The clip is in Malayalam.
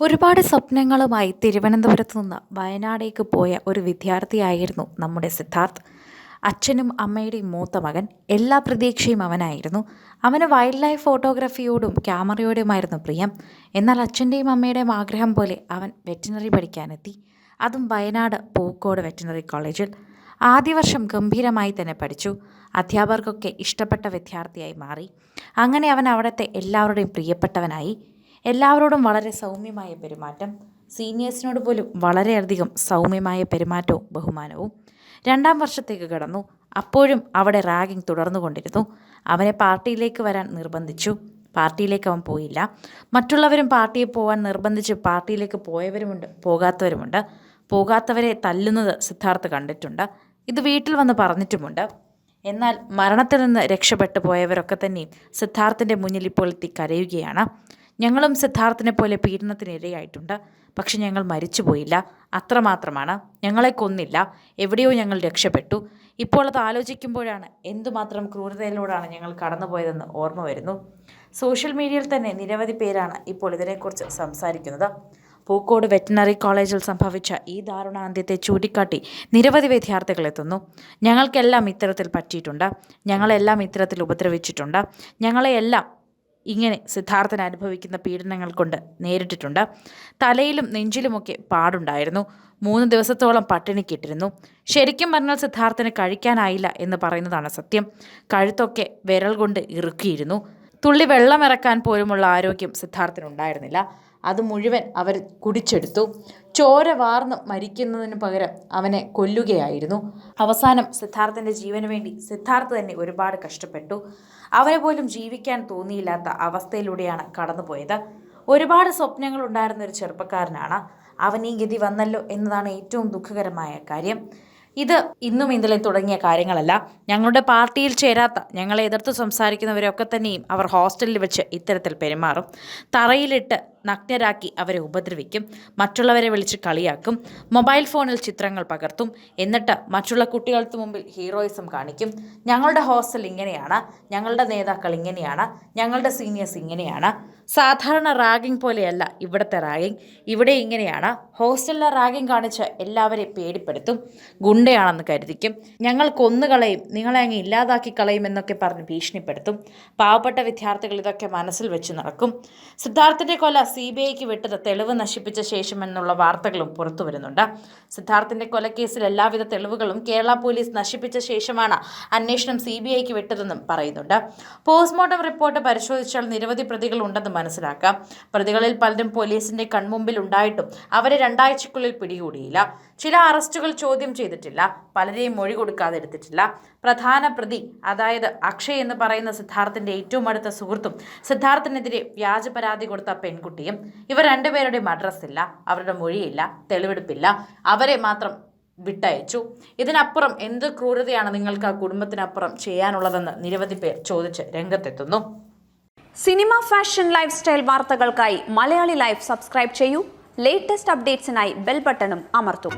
ഒരുപാട് സ്വപ്നങ്ങളുമായി തിരുവനന്തപുരത്ത് നിന്ന് വയനാടേക്ക് പോയ ഒരു വിദ്യാർത്ഥിയായിരുന്നു നമ്മുടെ സിദ്ധാർത്ഥ്. അച്ഛനും അമ്മയുടെയും മൂത്ത മകൻ എല്ലാ പ്രതീക്ഷയും അവനായിരുന്നു. അവന് വൈൽഡ് ലൈഫ് ഫോട്ടോഗ്രാഫിയോടും ക്യാമറയോടുമായിരുന്നു പ്രിയം. എന്നാൽ അച്ഛന്റെയും അമ്മയുടെയും ആഗ്രഹം പോലെ അവൻ വെറ്റിനറി പഠിക്കാനെത്തി. അതും വയനാട് പൂക്കോട് വെറ്റിനറി കോളേജിൽ. ആദ്യ വർഷം ഗംഭീരമായി തന്നെ പഠിച്ചു. അധ്യാപകർക്കൊക്കെ ഇഷ്ടപ്പെട്ട വിദ്യാർത്ഥിയായി മാറി. അങ്ങനെ അവൻ അവിടുത്തെ എല്ലാവരുടെയും പ്രിയപ്പെട്ടവനായി. എല്ലാവരോടും വളരെ സൗമ്യമായ പെരുമാറ്റം. സീനിയേഴ്സിനോട് പോലും വളരെയധികം സൗമ്യമായ പെരുമാറ്റവും ബഹുമാനവും. രണ്ടാം വർഷത്തേക്ക് കടന്നു. അപ്പോഴും അവിടെ റാഗിംഗ് തുടർന്നുകൊണ്ടിരുന്നു. അവനെ പാർട്ടിയിലേക്ക് വരാൻ നിർബന്ധിച്ചു. പാർട്ടിയിലേക്ക് അവൻ പോയില്ല. മറ്റുള്ളവരും പാർട്ടിയിൽ പോകാൻ നിർബന്ധിച്ച് പാർട്ടിയിലേക്ക് പോയവരുമുണ്ട് പോകാത്തവരുമുണ്ട്. പോകാത്തവരെ തല്ലുന്നത് സിദ്ധാർത്ഥ് കണ്ടിട്ടുണ്ട്. ഇത് വീട്ടിൽ വന്ന് പറഞ്ഞിട്ടുമുണ്ട്. എന്നാൽ മരണത്തിൽ നിന്ന് രക്ഷപ്പെട്ടു പോയവരൊക്കെ തന്നെയും സിദ്ധാർത്ഥിന്റെ മുന്നിൽ ഇപ്പോൾ എത്തി കരയുകയാണ്. ഞങ്ങളും സിദ്ധാർത്ഥിനെ പോലെ പീഡനത്തിന് ഇരയായിട്ടുണ്ട് പക്ഷെ ഞങ്ങൾ മരിച്ചുപോയില്ല. അത്രമാത്രമാണ്. ഞങ്ങളെ കൊന്നില്ല. എവിടെയോ ഞങ്ങൾ രക്ഷപ്പെട്ടു. ഇപ്പോൾ അത് ആലോചിക്കുമ്പോഴാണ് എന്തുമാത്രം ക്രൂരതയിലൂടെയാണ് ഞങ്ങൾ കടന്നുപോയതെന്ന് ഓർമ്മ വരുന്നു. സോഷ്യൽ മീഡിയയിൽ തന്നെ നിരവധി പേരാണ് ഇപ്പോൾ ഇതിനെക്കുറിച്ച് സംസാരിക്കുന്നത്. പൂക്കോട് വെറ്റിനറി കോളേജിൽ സംഭവിച്ച ഈ ദാരുണാന്ത്യത്തെ ചൂണ്ടിക്കാട്ടി നിരവധി വിദ്യാർത്ഥികൾ എത്തുന്നു. ഞങ്ങൾക്കെല്ലാം ഇത്തരത്തിൽ പറ്റിയിട്ടുണ്ട്. ഞങ്ങളെല്ലാം ഇത്തരത്തിൽ ഉപദ്രവിച്ചിട്ടുണ്ട്. ഞങ്ങളെയെല്ലാം ഇങ്ങനെ സിദ്ധാർത്ഥൻ അനുഭവിക്കുന്ന പീഡനങ്ങൾ കൊണ്ട് നേരിട്ടിട്ടുണ്ട്. തലയിലും നെഞ്ചിലുമൊക്കെ പാടുണ്ടായിരുന്നു. മൂന്ന് ദിവസത്തോളം പട്ടിണിക്കിട്ടിരുന്നു. ശരിക്കും പറഞ്ഞാൽ സിദ്ധാർത്ഥന് കഴിക്കാനായില്ല എന്ന് പറയുന്നതാണ് സത്യം. കഴുത്തൊക്കെ വിരൽ കൊണ്ട് ഇറുക്കിയിരുന്നു. തുള്ളി വെള്ളമിറക്കാൻ പോലുമുള്ള ആരോഗ്യം സിദ്ധാർത്ഥനുണ്ടായിരുന്നില്ല. അത് മുഴുവൻ അവർ കുടിച്ചെടുത്തു. ചോര വാർന്ന് മരിക്കുന്നതിന് പകരം അവനെ കൊല്ലുകയായിരുന്നു. അവസാനം സിദ്ധാർത്ഥന്റെ ജീവന് വേണ്ടി സിദ്ധാർത്ഥ് തന്നെ ഒരുപാട് കഷ്ടപ്പെട്ടു. അവനെ പോലും ജീവിക്കാൻ തോന്നിയില്ലാത്ത അവസ്ഥയിലൂടെയാണ് കടന്നുപോയത്. ഒരുപാട് സ്വപ്നങ്ങൾ ഉണ്ടായിരുന്ന ഒരു ചെറുപ്പക്കാരനാണ്. അവൻ ഈ ഗതി വന്നല്ലോ എന്നതാണ് ഏറ്റവും ദുഃഖകരമായ കാര്യം. ഇത് ഇന്നും ഇന്നലെ തുടങ്ങിയ കാര്യങ്ങളല്ല. ഞങ്ങളുടെ പാർട്ടിയിൽ ചേരാത്ത ഞങ്ങളെ എതിർത്ത് സംസാരിക്കുന്നവരൊക്കെ തന്നെയും അവർ ഹോസ്റ്റലിൽ വെച്ച് ഇത്തരത്തിൽ പെരുമാറും. തറയിലിട്ട് നഗ്നരാക്കി അവരെ ഉപദ്രവിക്കും. മറ്റുള്ളവരെ വിളിച്ച് കളിയാക്കും. മൊബൈൽ ഫോണിൽ ചിത്രങ്ങൾ പകർത്തും. എന്നിട്ട് മറ്റുള്ള കുട്ടികൾക്ക് മുമ്പിൽ ഹീറോയിസം കാണിക്കും. ഞങ്ങളുടെ ഹോസ്റ്റൽ ഇങ്ങനെയാണ്. ഞങ്ങളുടെ നേതാക്കൾ ഇങ്ങനെയാണ്. ഞങ്ങളുടെ സീനിയേഴ്സ് ഇങ്ങനെയാണ്. സാധാരണ റാഗിംഗ് പോലെയല്ല ഇവിടുത്തെ റാഗിംഗ്. ഇവിടെ ഇങ്ങനെയാണ്. ഹോസ്റ്റലിലെ റാഗിംഗ് കാണിച്ച് എല്ലാവരെയും പേടിപ്പെടുത്തും. ഗുണ്ടയാണെന്ന് കരുതിക്കും. ഞങ്ങൾ കൊന്നുകളയും നിങ്ങളെ അങ്ങ് ഇല്ലാതാക്കി കളയും എന്നൊക്കെ പറഞ്ഞ് ഭീഷണിപ്പെടുത്തും. പാവപ്പെട്ട വിദ്യാർത്ഥികൾ ഇതൊക്കെ മനസ്സിൽ വെച്ച് നടക്കും. സിദ്ധാർത്ഥിന്റെ കൊല സി ബി ഐക്ക് വിട്ടത് തെളിവ് നശിപ്പിച്ച ശേഷമെന്നുള്ള വാർത്തകളും പുറത്തു വരുന്നുണ്ട്. സിദ്ധാർത്ഥിന്റെ കൊലക്കേസിൽ എല്ലാവിധ തെളിവുകളും കേരള പോലീസ് നശിപ്പിച്ച ശേഷമാണ് അന്വേഷണം സി ബി ഐക്ക് വിട്ടതെന്നും പറയുന്നുണ്ട്. പോസ്റ്റ്മോർട്ടം റിപ്പോർട്ട് പരിശോധിച്ചാൽ നിരവധി പ്രതികൾ ഉണ്ടെന്ന് മനസ്സിലാക്കാം. പ്രതികളിൽ പലരും പോലീസിന്റെ കൺമുമ്പിൽ ഉണ്ടായിട്ടും അവരെ രണ്ടാഴ്ചക്കുള്ളിൽ പിടികൂടിയില്ല. ചില അറസ്റ്റുകൾ ചോദ്യം ചെയ്തിട്ടില്ല. പലരെയും മൊഴി കൊടുക്കാതെ എടുത്തിട്ടില്ല. പ്രധാന പ്രതി അതായത് അക്ഷയ് എന്ന് പറയുന്ന സിദ്ധാർത്ഥിന്റെ ഏറ്റവും അടുത്ത സുഹൃത്തും സിദ്ധാർത്ഥിനെതിരെ വ്യാജ പരാതി കൊടുത്ത പെൺകുട്ടിയും ഇവർ രണ്ടുപേരുടെയും അഡ്രസ് ഇല്ല അവരുടെ മൊഴിയില്ല തെളിവെടുപ്പില്ല. അവരെ മാത്രം വിട്ടയച്ചു. ഇതിനപ്പുറം എന്ത് ക്രൂരതയാണ് നിങ്ങൾക്ക് ആ കുടുംബത്തിനപ്പുറം ചെയ്യാനുള്ളതെന്ന് നിരവധി പേർ ചോദിച്ച് രംഗത്തെത്തുന്നു. സിനിമ ഫാഷൻ ലൈഫ് സ്റ്റൈൽ വാർത്തകൾക്കായി മലയാളി ലൈഫ് സബ്സ്ക്രൈബ് ചെയ്യൂ. ലേറ്റസ്റ്റ് അപ്ഡേറ്റ്സിനായി ബെൽ ബട്ടണും അമർത്തും.